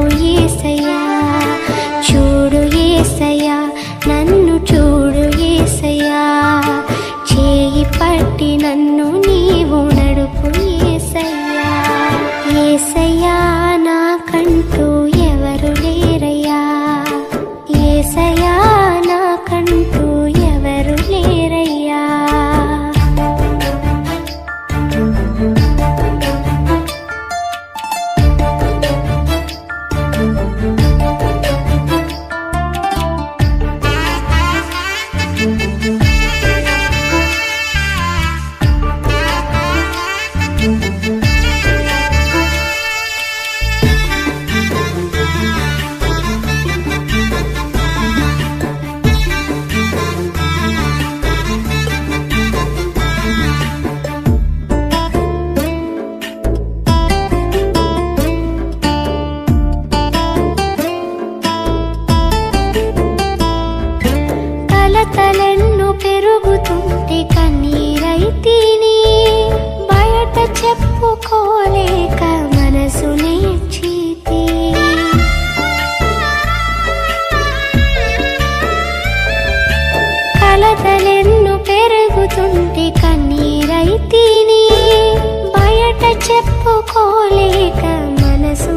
నాకు ఏసయ్యా చూడు ఏసయ్యా నన్ను చూడు ఏసయ్యా. చేయి పట్టి నన్ను నీవు నడుపు ఏసయ్యా. ఏసయ్యా నాకంటూ తిరుగుతుంటే కన్నీరైతేనే బయట చెప్పుకోలేక మనసు నేర్చితే. కలతలెన్ను పెరుగుతుంటే కన్నీరైతేనే బయట చెప్పుకోలేక మనసు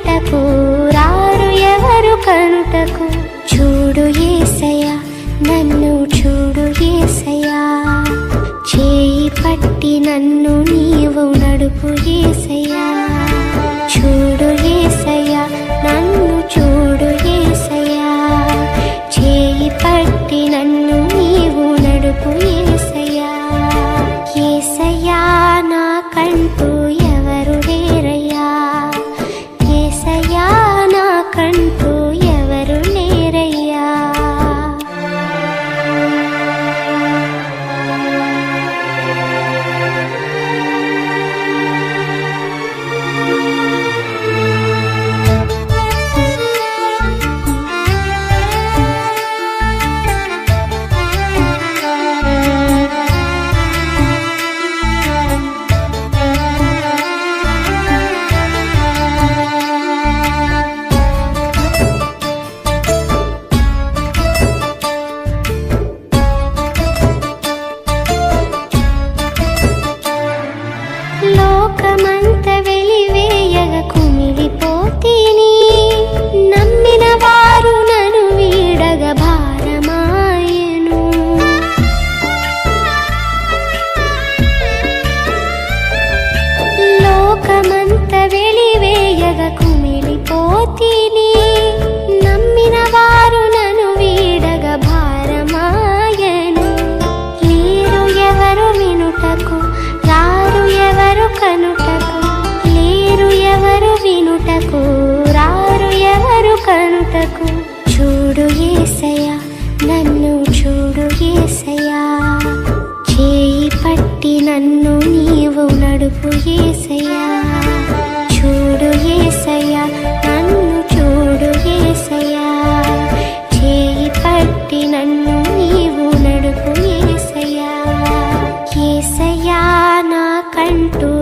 కనుటకు రారు ఎవరు కనుటకు. చూడు ఏసయ నన్ను చూడు ఏసయా చేయి పట్టి నన్ను నీవు నడుపు ఏసయా చూ నిండు ఏసయా చేయి పట్టి నన్ను నీవు నడుపు ఏసయా చూడు ఏసయా నన్ను చూడు ఏసయా చేయి పట్టి నన్ను నీవు నడుపు ఏసయా ఏసయా నాకంటూ